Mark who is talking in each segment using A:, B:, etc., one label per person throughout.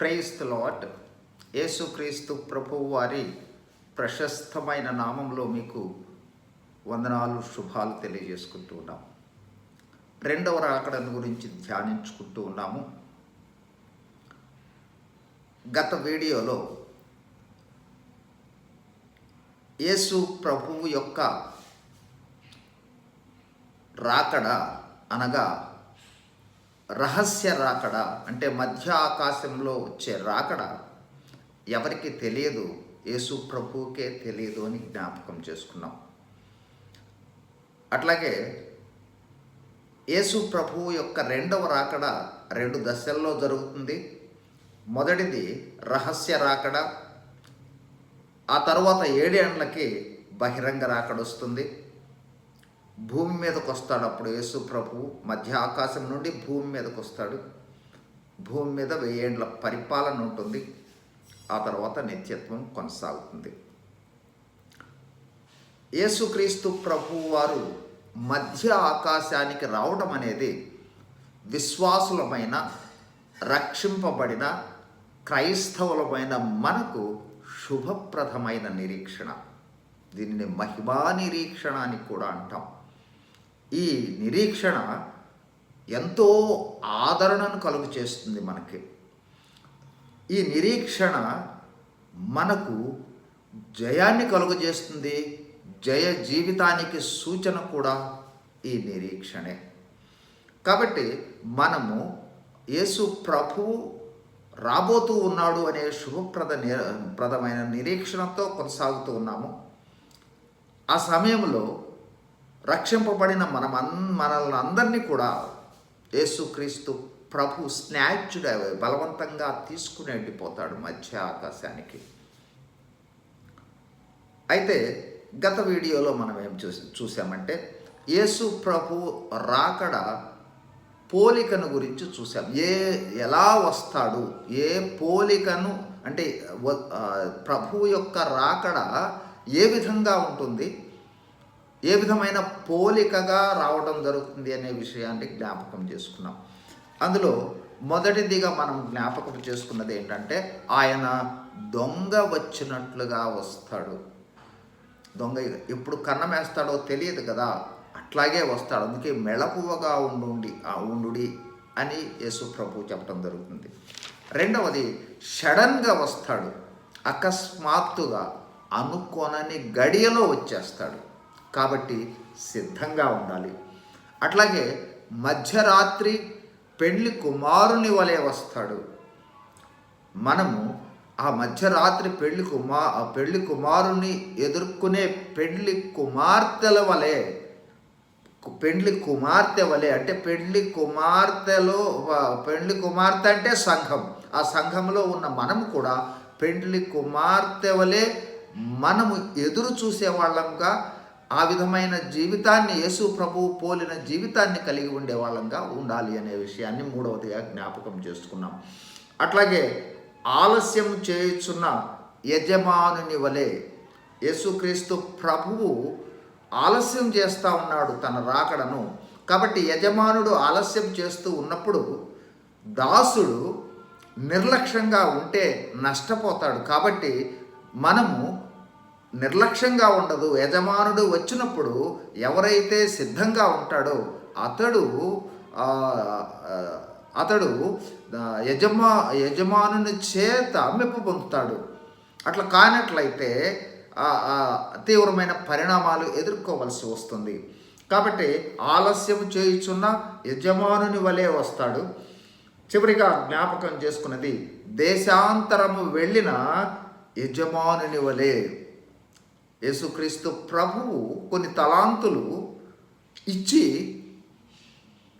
A: ప్రైస్త్ lot యేసుక్రీస్తు ప్రభువు వారి ప్రశస్తమైన నామంలో మీకు వందనాలు శుభాలు తెలియజేసుకుంటూ ఉన్నాం. రెండవ రాకడను గురించి ధ్యానించుకుంటూ ఉన్నాము. గత వీడియోలో యేసు ప్రభువు యొక్క రాకడ అనగా రహస్య రాకడ అంటే మధ్య ఆకాశంలో వచ్చే రాకడ ఎవరికి తెలియదు యేసు ప్రభువుకే తెలియదు అని జ్ఞాపకం చేసుకున్నాం. అట్లాగే యేసు ప్రభువు యొక్క రెండవ రాకడ రెండు దశల్లో జరుగుతుంది. మొదటిది రహస్య రాకడ ఆ తర్వాత ఏడేండ్లకి బహిరంగ రాకడ వస్తుంది. భూమి మీదకు వస్తాడు అప్పుడు యేసు ప్రభు. మధ్య ఆకాశం నుండి భూమి మీదకు వస్తాడు. భూమి మీద వెయ్యేండ్ల పరిపాలన ఉంటుంది. ఆ తర్వాత నిత్యత్వం కొనసాగుతుంది. యేసుక్రీస్తు ప్రభు వారు మధ్య ఆకాశానికి రావడం అనేది విశ్వాసులమైన రక్షింపబడిన క్రైస్తవులమైన మనకు శుభప్రదమైన నిరీక్షణ. దీనిని మహిమా నిరీక్షణ అని కూడా అంటాం. ఈ నిరీక్షణ ఎంతో ఆదరణను కలుగు చేస్తుంది మనకి. ఈ నిరీక్షణ మనకు జయాన్ని కలుగజేస్తుంది జయ జీవితానికి సూచన కూడా ఈ నిరీక్షణే. కాబట్టి మనము యేసు ప్రభువు రాబోతూ ఉన్నాడు అనే శుభప్రద ప్రదమైన నిరీక్షణతో కొనసాగుతూ ఉన్నాము. ఆ సమయంలో రక్షింపబడిన మనం మనల్ని అందరినీ కూడా యేసుక్రీస్తు ప్రభు స్నాచ్డ్ బలవంతంగా తీసుకుని వెళ్ళిపోతాడు మధ్య ఆకాశానికి. అయితే గత వీడియోలో మనం ఏం చూసి చూసామంటే యేసు ప్రభు రాకడ పోలికను గురించి చూసాం. ఏ ఎలా వస్తాడు? ఏ పోలికను అంటే ప్రభు యొక్క రాకడ ఏ విధంగా ఉంటుంది? ఏ విధమైన పోలికగా రావడం జరుగుతుంది అనే విషయాన్ని జ్ఞాపకం చేసుకున్నాం. అందులో మొదటిదిగా మనం జ్ఞాపకం చేసుకున్నది ఏంటంటే ఆయన దొంగ వచ్చినట్లుగా వస్తాడు. దొంగ ఎప్పుడు కన్నం వేస్తాడో తెలియదు కదా. అట్లాగే వస్తాడు. అందుకే మెళకువగా ఉండుండి ఆ ఉండుడి అని యేసు ప్రభు చెప్పడం జరుగుతుంది. రెండవది సడన్గా వస్తాడు. అకస్మాత్తుగా అనుకోనని గడియలో వచ్చేస్తాడు. కాబట్టి సిద్ధంగా ఉండాలి. అట్లాగే మధ్యరాత్రి పెళ్ళి కుమారుని వలె వస్తాడు. మనము ఆ మధ్యరాత్రి పెళ్ళి కుమా ఆ పెళ్ళి కుమారుని ఎదుర్కొనే పెళ్ళి కుమార్తెల వలె పెండ్లి కుమార్తె వలె అంటే పెండ్లి కుమార్తెలో పెండ్లి కుమార్తె అంటే సంఘం. ఆ సంఘంలో ఉన్న మనము కూడా పెండ్లి కుమార్తె వలె మనము ఎదురు చూసేవాళ్ళంగా ఆ విధమైన జీవితాన్ని యేసు ప్రభువు పోలిన జీవితాన్ని కలిగి ఉండే వాళ్ళంగా ఉండాలి అనే విషయాన్ని మూడవదిగా జ్ఞాపకం చేసుకున్నాం. అట్లాగే ఆలస్యం చేయుచున్న యజమానుని వలె యేసుక్రీస్తు ప్రభువు ఆలస్యం చేస్తూ ఉన్నాడు తన రాకడను. కాబట్టి యజమానుడు ఆలస్యం చేస్తూ ఉన్నప్పుడు దాసుడు నిర్లక్ష్యంగా ఉంటే నష్టపోతాడు. కాబట్టి మనము నిర్లక్ష్యంగా ఉండదు. యజమానుడు వచ్చినప్పుడు ఎవరైతే సిద్ధంగా ఉంటాడో అతడు అతడు యజమా యజమానుని చేత మెప్పు పొందుతాడు. అట్లా కానట్లయితే తీవ్రమైన పరిణామాలు ఎదుర్కోవలసి వస్తుంది. కాబట్టి ఆలస్యం చేయుచున్న యజమానుని వలె వస్తాడు. చివరిగా జ్ఞాపకం చేసుకున్నది దేశాంతరము వెళ్ళిన యజమానుని వలె. యేసుక్రీస్తు ప్రభువు కొన్ని తలాంతులు ఇచ్చి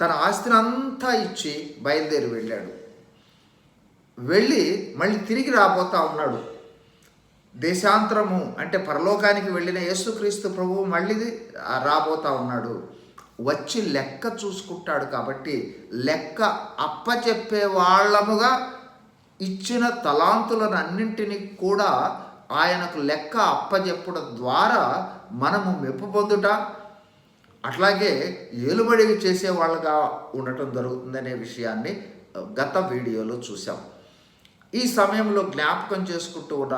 A: తన ఆస్తిని అంతా ఇచ్చి బయలుదేరి వెళ్ళాడు. వెళ్ళి మళ్ళీ తిరిగి రాబోతా ఉన్నాడు. దేశాంతరము అంటే పరలోకానికి వెళ్ళిన యేసుక్రీస్తు ప్రభువు మళ్ళీ రాబోతా ఉన్నాడు. వచ్చి లెక్క చూసుకుంటాడు కాబట్టి లెక్క అప్పచెప్పే వాళ్ళముగా ఇచ్చిన తలాంతులను అన్నింటినీ కూడా ఆయనకు లెక్క అప్పజెప్పడం ద్వారా మనము మెప్పు పొందుట అట్లాగే ఏలుబడివి చేసే వాళ్ళగా ఉండటం జరుగుతుందనే విషయాన్ని గత వీడియోలో చూసాం ఈ సమయంలో జ్ఞాపకం చేసుకుంటూ ఉన్న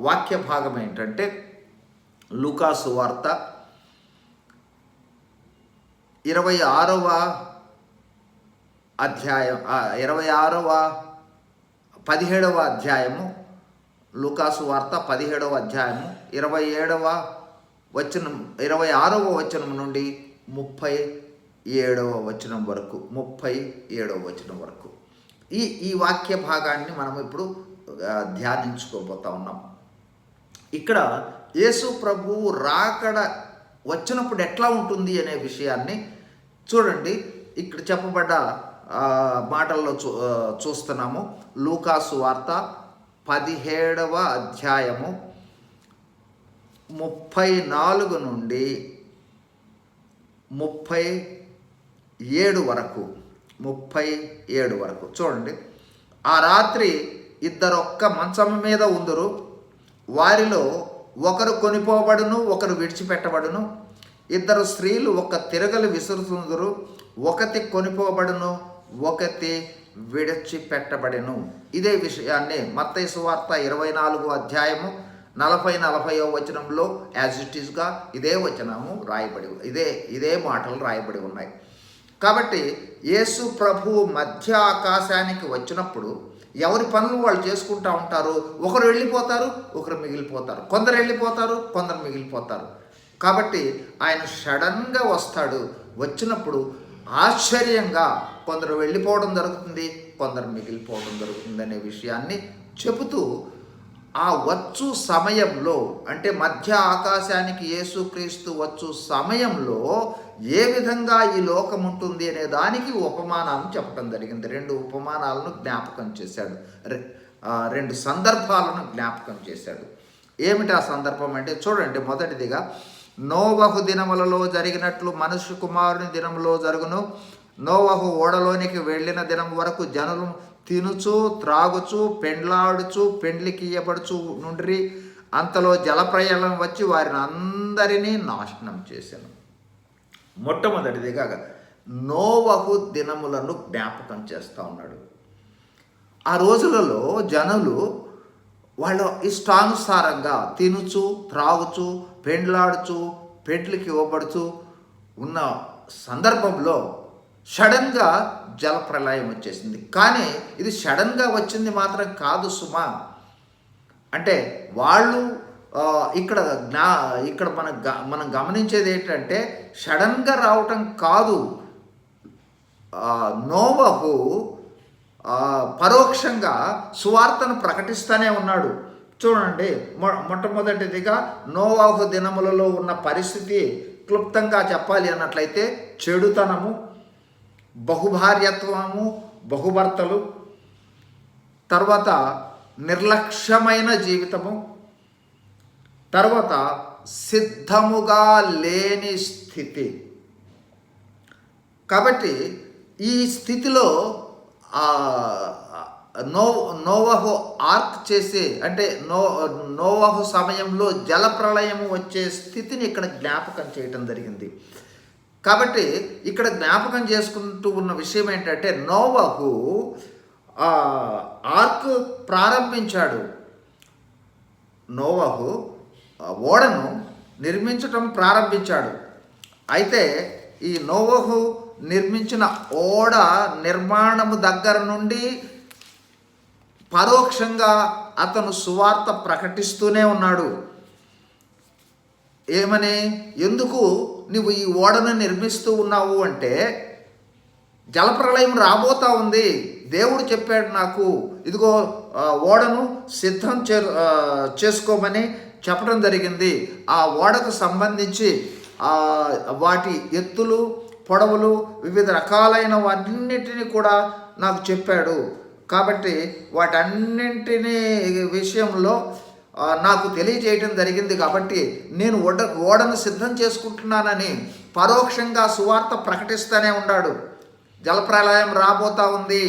A: వాక్య భాగం ఏంటంటే లూకాసు వార్త ఇరవై ఆరవ అధ్యాయం ఇరవై ఆరవ పదిహేడవ అధ్యాయము లుకాసు వార్త పదిహేడవ అధ్యాయము ఇరవై ఏడవ వచనం ఇరవై ఆరవ వచనం నుండి ముప్పై ఏడవ వచనం వరకు ముప్పై ఏడవ వచనం వరకు. ఈ ఈ వాక్య భాగాన్ని మనం ఇప్పుడు ధ్యానించుకోబోతా ఉన్నాం. ఇక్కడ యేసు ప్రభువు రాకడ వచ్చినప్పుడు ఎట్లా ఉంటుంది అనే విషయాన్ని చూడండి. ఇక్కడ చెప్పబడ్డ మాటల్లో చూ చూస్తున్నాము. లూకాసు వార్త పదిహేడవ అధ్యాయము ముప్పై నాలుగు నుండి ముప్పై ఏడు వరకు ముప్పై ఏడు వరకు. చూడండి. ఆ రాత్రి ఇద్దరొక్క మంచం మీద ఉందరు. వారిలో ఒకరు కొనిపోబడును ఒకరు విడిచిపెట్టబడును. ఇద్దరు స్త్రీలు ఒక తిరగలు విసురుతుందరు. ఒకటి కొనిపోబడును ఒకటి విడిచిపెట్టబడెను. ఇదే విషయాన్ని మత్తయి సువార్త ఇరవై నాలుగు అధ్యాయము నలభై నలభైవ వచనంలో యాజ్ ఇట్ ఈస్గా ఇదే వచనము రాయబడి ఇదే ఇదే మాటలు రాయబడి ఉన్నాయి. కాబట్టి యేసు ప్రభు మధ్య ఆకాశానికి వచ్చినప్పుడు ఎవరి పనులు వాళ్ళు చేసుకుంటూ ఉంటారు? ఒకరు వెళ్ళిపోతారు ఒకరు మిగిలిపోతారు. కొందరు వెళ్ళిపోతారు కొందరు మిగిలిపోతారు. కాబట్టి ఆయన సడన్గా వస్తాడు. వచ్చినప్పుడు ఆశ్చర్యంగా కొందరు వెళ్ళిపోవడం జరుగుతుంది కొందరు మిగిలిపోవడం జరుగుతుంది అనే విషయాన్ని చెబుతూ ఆ వచ్చు సమయంలో అంటే మధ్య ఆకాశానికి యేసుక్రీస్తు వచ్చు సమయంలో ఏ విధంగా ఈ లోకం ఉంటుంది అనే దానికి ఉపమానాలను చెప్పడం జరిగింది. రెండు ఉపమానాలను జ్ఞాపకం చేశాడు. రె- రెండు సందర్భాలను జ్ఞాపకం చేశాడు. ఏమిటి ఆ సందర్భం అంటే చూడండి మొదటిదిగా నోవహు దినములలో జరిగినట్లు మనుష్య కుమారుని దినములో జరుగును. నోవహు ఓడలోనికి వెళ్ళిన దినం వరకు జనులు తినుచు త్రాగుచు పెండ్లాడుచు పెండ్లికి ఇయ్యబడుచు నుండ్రి. అంతలో జలప్రయాణం వచ్చి వారిని అందరినీ నాశనం చేశాను మొట్టమొదటిదిగా నోవహు దినములను జ్ఞాపకం చేస్తూ ఉన్నాడు. ఆ రోజులలో జనులు వాళ్ళ ఇష్టానుసారంగా తినుచు త్రాగుచు పెండ్లాడుచు పెండ్లకి ఇవ్వబడుచు ఉన్న సందర్భంలో సడన్గా జలప్రలయం వచ్చేసింది. కానీ ఇది సడన్గా వచ్చింది మాత్రం కాదు సుమా. అంటే వాళ్ళు ఇక్కడ జ్ఞా ఇక్కడ మన గ- మనం గమనించేది ఏంటంటే సడన్గా రావటం కాదు. నోవహు పరోక్షంగా సువార్తను ప్రకటిస్తూనే ఉన్నాడు. చూడండి మొ మొట్టమొదటిదిగా నోవాహు దినములలో ఉన్న పరిస్థితి క్లుప్తంగా చెప్పాలి అన్నట్లయితే చెడుతనము బహుభార్యత్వము బహుభర్తలు తర్వాత నిర్లక్ష్యమైన జీవితము తర్వాత సిద్ధముగా లేని స్థితి. కాబట్టి ఈ స్థితిలో నో నోవహు ఆర్క్ చేసే అంటే నో నోవహు సమయంలో జలప్రళయము వచ్చే స్థితిని ఇక్కడ జ్ఞాపకం చేయటం జరిగింది. కాబట్టి ఇక్కడ జ్ఞాపకం చేసుకుంటూ ఉన్న విషయం ఏంటంటే నోవహు ఆర్క్ ప్రారంభించాడు. నోవహు ఓడను నిర్మించటం ప్రారంభించాడు. అయితే ఈ నోవహు నిర్మించిన ఓడ నిర్మాణము దగ్గర నుండి పరోక్షంగా అతను సువార్త ప్రకటిస్తూనే ఉన్నాడు. ఏమని? ఎందుకు నువ్వు ఈ ఓడను నిర్మిస్తూ ఉన్నావు అంటే జలప్రళయం రాబోతా ఉంది. దేవుడు చెప్పాడు నాకు ఇదిగో ఓడను సిద్ధం చే చేసుకోమని చెప్పడం జరిగింది. ఆ ఓడకు సంబంధించి వాటి ఎత్తులు పొడవులు వివిధ రకాలైన వాటిన్నిటిని కూడా నాకు చెప్పాడు. కాబట్టి వాటన్నింటినీ విషయంలో నాకు తెలియజేయటం జరిగింది కాబట్టి నేను ఓడ ఓడను సిద్ధం చేసుకుంటున్నానని పరోక్షంగా సువార్త ప్రకటిస్తూనే ఉన్నాడు. జలప్రలయం రాబోతా ఉంది.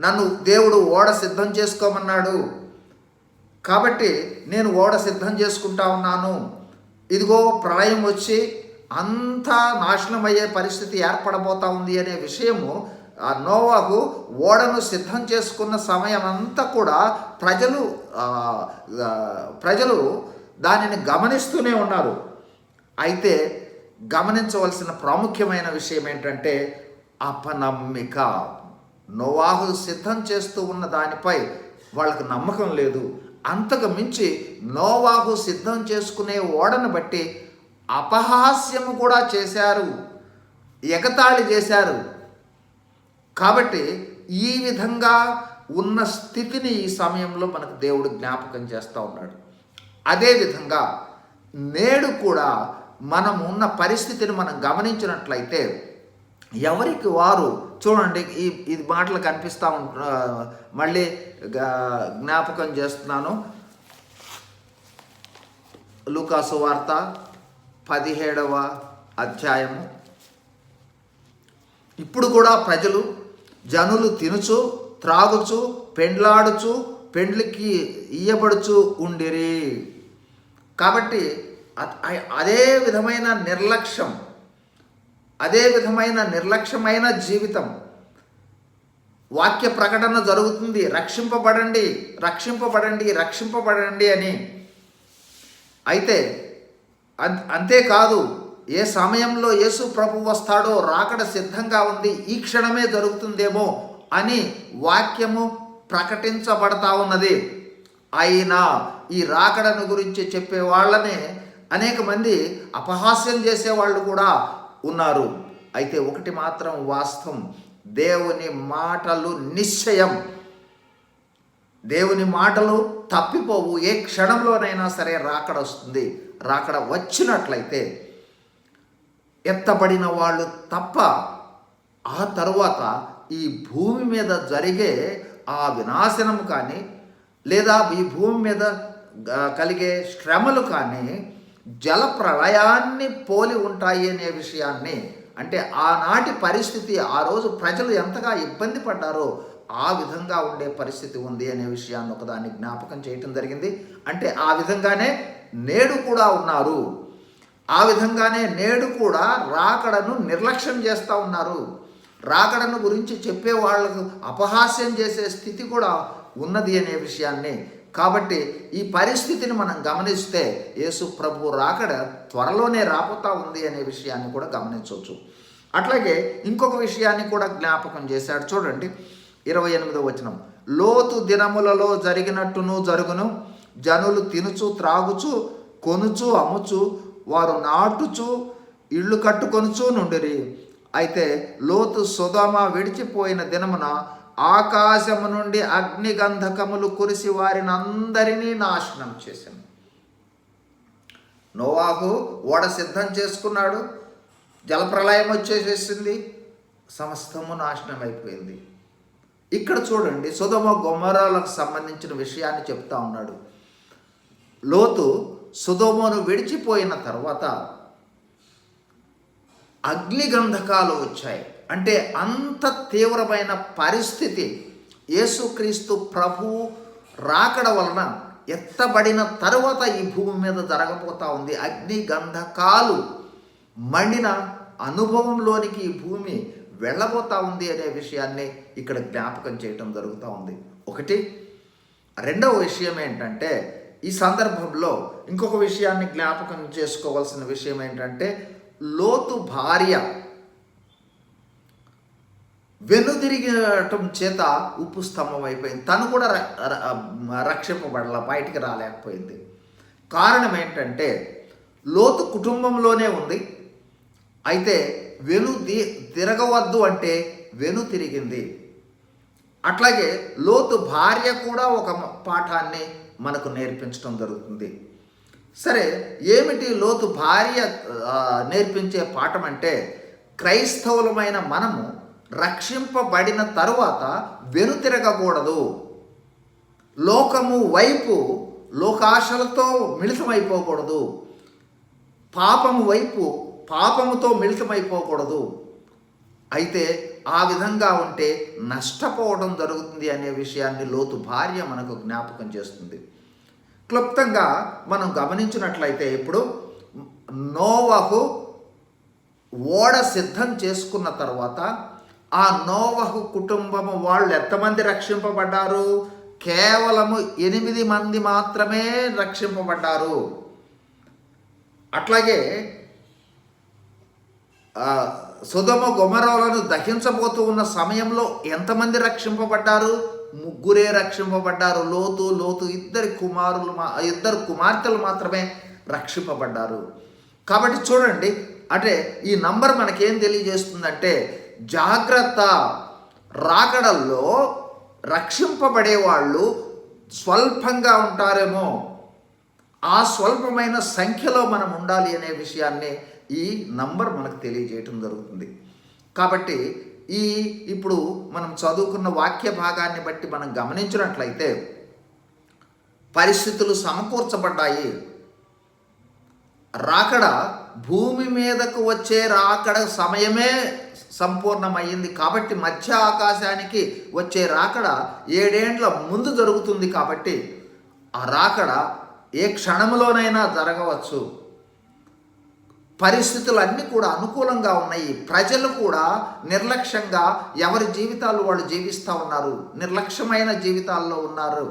A: నన్ను దేవుడు ఓడ సిద్ధం చేసుకోమన్నాడు. కాబట్టి నేను ఓడ సిద్ధం చేసుకుంటా ఉన్నాను. ఇదిగో ప్రళయం వచ్చి అంతా నాశనం అయ్యే పరిస్థితి ఏర్పడబోతా ఉంది అనే విషయము ఆ నోవాహు ఓడను సిద్ధం చేసుకున్న సమయం అంతా కూడా ప్రజలు ప్రజలు దానిని గమనిస్తూనే ఉన్నారు. అయితే గమనించవలసిన ప్రాముఖ్యమైన విషయం ఏంటంటే అపనమ్మిక. నోవాహు సిద్ధం చేస్తూ ఉన్న దానిపై వాళ్ళకు నమ్మకం లేదు. అంతకు మించి నోవాహు సిద్ధం చేసుకునే ఓడను బట్టి అపహాస్యము కూడా చేశారు. ఎగతాళి చేశారు. కాబట్టి ఈ విధంగా ఉన్న స్థితిని ఈ సమయంలో మనకు దేవుడు జ్ఞాపకం చేస్తూ ఉన్నాడు. అదేవిధంగా నేడు కూడా మనం ఉన్న పరిస్థితిని మనం గమనించినట్లయితే ఎవరికి వారు చూడండి ఈ ఇది మాటలు కనిపిస్తూ ఉంట మళ్ళీ గా- జ్ఞాపకం చేస్తున్నాను. లూకాసు వార్త పదిహేడవ అధ్యాయము. ఇప్పుడు కూడా ప్రజలు జనులు తినుచు త్రాగుచు పెండ్లాడుచు పెండ్లికి ఇయ్యబడుచు ఉండిరి. కాబట్టి అదే విధమైన నిర్లక్ష్యం అదే విధమైన నిర్లక్ష్యమైన జీవితం. వాక్య ప్రకటన జరుగుతుంది రక్షింపబడండి రక్షింపబడండి రక్షింపబడండి అని. అయితే అంతేకాదు ఏ సమయంలో యేసు ప్రభు వస్తాడో రాకడ సిద్ధంగా ఉంది ఈ క్షణమే జరుగుతుందేమో అని వాక్యము ప్రకటించబడతా ఉన్నది. అయినా ఈ రాకడను గురించి చెప్పే వాళ్ళనే అనేక మంది అపహాస్యం చేసేవాళ్ళు కూడా ఉన్నారు. అయితే ఒకటి మాత్రం వాస్తవం దేవుని మాటలు నిశ్చయం. దేవుని మాటలు తప్పిపోవు ఏ క్షణంలోనైనా సరే రాకడ వస్తుంది. రాకడ వచ్చినట్లయితే ఎత్తబడిన వాళ్ళు తప్ప ఆ తరువాత ఈ భూమి మీద జరిగే ఆ వినాశనం కానీ లేదా ఈ భూమి మీద కలిగే శ్రమలు కానీ జల ప్రళయాన్ని పోలి ఉంటాయి అనే విషయాన్ని అంటే ఆనాటి పరిస్థితి ఆ రోజు ప్రజలు ఎంతగా ఇబ్బంది పడ్డారో ఆ విధంగా ఉండే పరిస్థితి ఉంది అనే విషయాన్ని ఒకదాన్ని జ్ఞాపకం చేయటం జరిగింది. అంటే ఆ విధంగానే నేడు కూడా ఉన్నారు. ఆ విధంగానే నేడు కూడా రాకడను నిర్లక్ష్యం చేస్తూ ఉన్నారు. రాకడను గురించి చెప్పే వాళ్ళకు అపహాస్యం చేసే స్థితి కూడా ఉన్నది అనే విషయాన్ని. కాబట్టి ఈ పరిస్థితిని మనం గమనిస్తే యేసు ప్రభు రాకడ త్వరలోనే రాపోతా ఉంది అనే విషయాన్ని కూడా గమనించవచ్చు. అట్లాగే ఇంకొక విషయాన్ని కూడా జ్ఞాపకం చేశాడు. చూడండి ఇరవై ఎనిమిదో వచనం. లోతు దినములలో జరిగినట్టును జరుగును. జనులు తినుచు త్రాగుచు కొనుచు అమ్ముచు వారు నాటుచు ఇళ్ళు కట్టుకొనుచూ నుండిరి. అయితే లోతు సుధమ విడిచిపోయిన దినమున ఆకాశము నుండి అగ్నిగంధకములు కురిసి వారిని అందరినీ నాశనం చేశాను. నోవాహు ఓడ సిద్ధం చేసుకున్నాడు. జలప్రలయం వచ్చేసేసింది. సమస్తము నాశనం అయిపోయింది ఇక్కడ చూడండి సుధమ గొమరాలకు సంబంధించిన విషయాన్ని చెప్తా ఉన్నాడు. లోతు సుధోమను విడిచిపోయిన తర్వాత అగ్నిగంధకాలు వచ్చాయి. అంటే అంత తీవ్రమైన పరిస్థితి. యేసుక్రీస్తు ప్రభు రాకడ వలన ఎత్తబడిన తరువాత ఈ భూమి మీద జరగబోతా ఉంది. అగ్ని గంధకాలు మండిన అనుభవంలోనికి ఈ భూమి వెళ్ళబోతా ఉంది అనే విషయాన్ని ఇక్కడ జ్ఞాపకం చేయటం జరుగుతూ ఉంది. ఒకటి రెండవ విషయం ఏంటంటే ఈ సందర్భంలో ఇంకొక విషయాన్ని జ్ఞాపకం చేసుకోవాల్సిన విషయం ఏంటంటే లోతు భార్య వెనుదిరిగటం చేత ఉప్పు స్తంభం అయిపోయింది. తను కూడా ర- రక్షింపబడాల బయటికి రాలేకపోయింది. కారణం ఏంటంటే లోతు కుటుంబంలోనే ఉంది. అయితే వెను ది తిరగవద్దు అంటే వెను తిరిగింది. అట్లాగే లోతు భార్య కూడా ఒక పాఠాన్ని మనకు నేర్పించడం జరుగుతుంది. సరే ఏమిటి లోతు భార్య నేర్పించే పాఠం అంటే క్రైస్తవులమైన మనము రక్షింపబడిన తరువాత వెనుతిరగకూడదు. లోకము వైపు లోకాశలతో మిళితమైపోకూడదు. పాపము వైపు పాపముతో మిళితమైపోకూడదు. అయితే ఆ విధంగా ఉంటే నష్టపోవడం జరుగుతుంది అనే విషయాన్ని లోతు భార్య మనకు జ్ఞాపకం చేస్తుంది. క్లుప్తంగా మనం గమనించినట్లయితే ఇప్పుడు నోవహు ఓడ సిద్ధం చేసుకున్న తర్వాత ఆ నోవహు కుటుంబము వాళ్ళు ఎంతమంది రక్షింపబడ్డారు? కేవలము ఎనిమిది మంది మాత్రమే రక్షింపబడ్డారు. అట్లాగే సుధమ గుమరాలను దహించబోతూ ఉన్న సమయంలో ఎంతమంది రక్షింపబడ్డారు? ముగ్గురే రక్షింపబడ్డారు. లోతు లోతు ఇద్దరి కుమారులు మా ఇద్దరు కుమార్తెలు మాత్రమే రక్షింపబడ్డారు. కాబట్టి చూడండి అంటే ఈ నంబర్ మనకేం తెలియజేస్తుందంటే జాగ్రత్త రాకడల్లో రక్షింపబడే వాళ్ళు స్వల్పంగా ఉంటారేమో. ఆ స్వల్పమైన సంఖ్యలో మనం ఉండాలి అనే విషయాన్ని ఈ నంబర్ మనకు తెలియజేయటం జరుగుతుంది. కాబట్టి ఈ ఇప్పుడు మనం చదువుకున్న వాక్య భాగాన్ని బట్టి మనం గమనించినట్లయితే పరిస్థితులు సమకూర్చబడ్డాయి. రాకడ భూమి మీదకు వచ్చే రాకడ సమయమే సంపూర్ణమైంది కాబట్టి మధ్య ఆకాశానికి వచ్చే రాకడ ఏడేండ్ల ముందు జరుగుతుంది కాబట్టి ఆ రాకడ ఏ క్షణంలోనైనా జరగవచ్చు. పరిస్థితులు అన్నీ కూడా అనుకూలంగా ఉన్నాయి. ప్రజలు కూడా నిర్లక్ష్యంగా ఎవరి జీవితాలు వాళ్ళు జీవిస్తూ ఉన్నారు? నిర్లక్ష్యమైన జీవితాల్లో ఉన్నారు.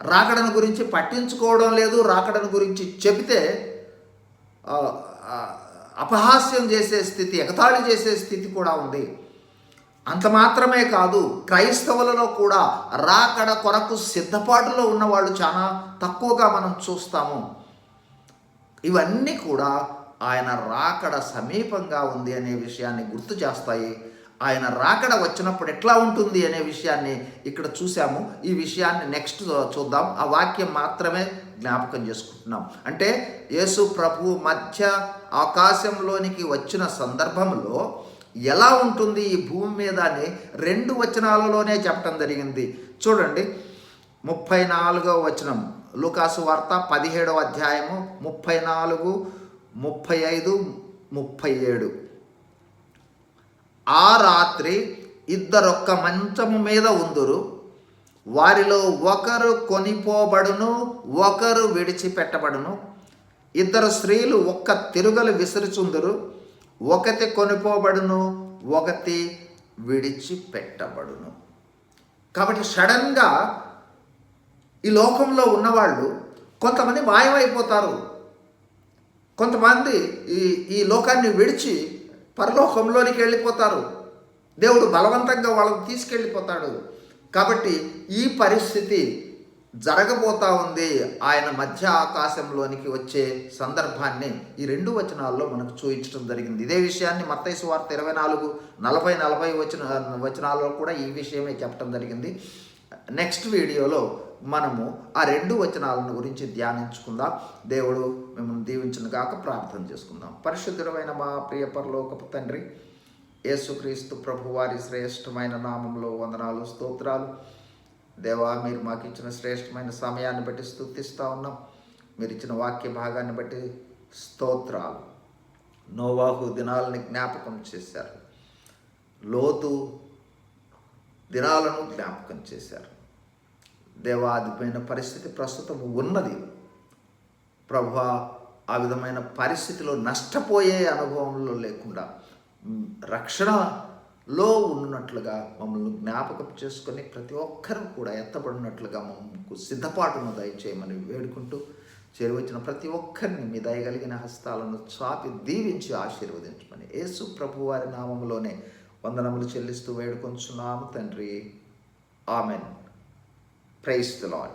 A: రాకడను గురించి పట్టించుకోవడం లేదు. రాకడను గురించి చెబితే అపహాస్యం చేసే స్థితి ఎగతాళి చేసే స్థితి కూడా ఉంది. అంత మాత్రమే కాదు క్రైస్తవులలో కూడా రాకడ కొరకు సిద్ధపాటులో ఉన్న వాళ్ళు చాలా తక్కువగా మనం చూస్తాము. ఇవన్నీ కూడా ఆయన రాకడ సమీపంగా ఉంది అనే విషయాన్ని గుర్తు చేస్తాయి. ఆయన రాకడ వచ్చినప్పుడు ఎట్లా ఉంటుంది అనే విషయాన్ని ఇక్కడ చూసాము ఈ విషయాన్ని నెక్స్ట్ చూద్దాం. ఆ వాక్యం మాత్రమే జ్ఞాపకం చేసుకుంటున్నాం. అంటే యేసు ప్రభు మధ్య ఆకాశంలోనికి వచ్చిన సందర్భంలో ఎలా ఉంటుంది ఈ భూమి మీద అని రెండు వచనాలలోనే చెప్పడం జరిగింది. చూడండి. ముప్పై నాలుగవ వచనం. లుకాసు వార్త పదిహేడవ అధ్యాయము ముప్పై నాలుగు ముప్పై ఐదు ముప్పై ఏడు ఆ రాత్రి ఇద్దరొక్క మంచము మీద ఉందురు. వారిలో ఒకరు కొనిపోబడును ఒకరు విడిచిపెట్టబడును. ఇద్దరు స్త్రీలు ఒక్క తిరుగలు విసురుచుందురు. ఒకటి కొనిపోబడును ఒకటి విడిచిపెట్టబడును. కాబట్టి సడన్గా ఈ లోకంలో ఉన్నవాళ్ళు కొంతమంది మాయమైపోతారు. కొంతమంది ఈ ఈ లోకాన్ని విడిచి పరలోకంలోనికి వెళ్ళిపోతారు. దేవుడు బలవంతంగా వాళ్ళని తీసుకెళ్ళిపోతాడు. కాబట్టి ఈ పరిస్థితి జరగబోతా ఉంది. ఆయన మధ్య ఆకాశంలోనికి వచ్చే సందర్భాన్ని ఈ రెండు వచనాల్లో మనకు చూపించడం జరిగింది. ఇదే విషయాన్ని మత్తైసు వార్త ఇరవై నాలుగు నలభై నలభై వచన వచనాల్లో కూడా ఈ విషయమే చెప్పడం జరిగింది. నెక్స్ట్ వీడియోలో మనము ఆ రెండు వచనాలను గురించి ధ్యానించుకుందాం. దేవుడు మిమ్మల్ని దీవించను కాక ప్రార్థన చేసుకుందాం. పరిశుద్ధుడమైన మా ప్రియ పరలోకపు తండ్రి యేసుక్రీస్తు ప్రభు వారి శ్రేష్టమైన నామంలో వందనాలు స్తోత్రాలు. దేవా మీరు మాకు ఇచ్చిన శ్రేష్టమైన సమయాన్ని బట్టి స్థుతిస్తూ ఉన్నాం. మీరు ఇచ్చిన వాక్య భాగాన్ని బట్టి స్తోత్రాలు. నోవాహు దినాలని జ్ఞాపకం చేశారు. లోతు దినాలను జ్ఞాపకం చేశారు. దేవాదిపోయిన పరిస్థితి ప్రస్తుతం ఉన్నది. ప్రభా ఆ విధమైన పరిస్థితిలో నష్టపోయే అనుభవంలో లేకుండా రక్షణలో ఉన్నట్లుగా మమ్మల్ని జ్ఞాపకం చేసుకొని ప్రతి ఒక్కరూ కూడా ఎత్తబడినట్లుగా మమ్మకు సిద్ధపాటును దయచేయమని వేడుకుంటూ చేరువచ్చిన ప్రతి ఒక్కరిని మీ దయగలిగిన హస్తాలను చాపి దీవించి ఆశీర్వదించమని యేసు ప్రభు వారి నామంలోనే వందనములు చెల్లిస్తూ వేడుకొంచున్నాము తండ్రి. ఆమెన్. Praise the Lord.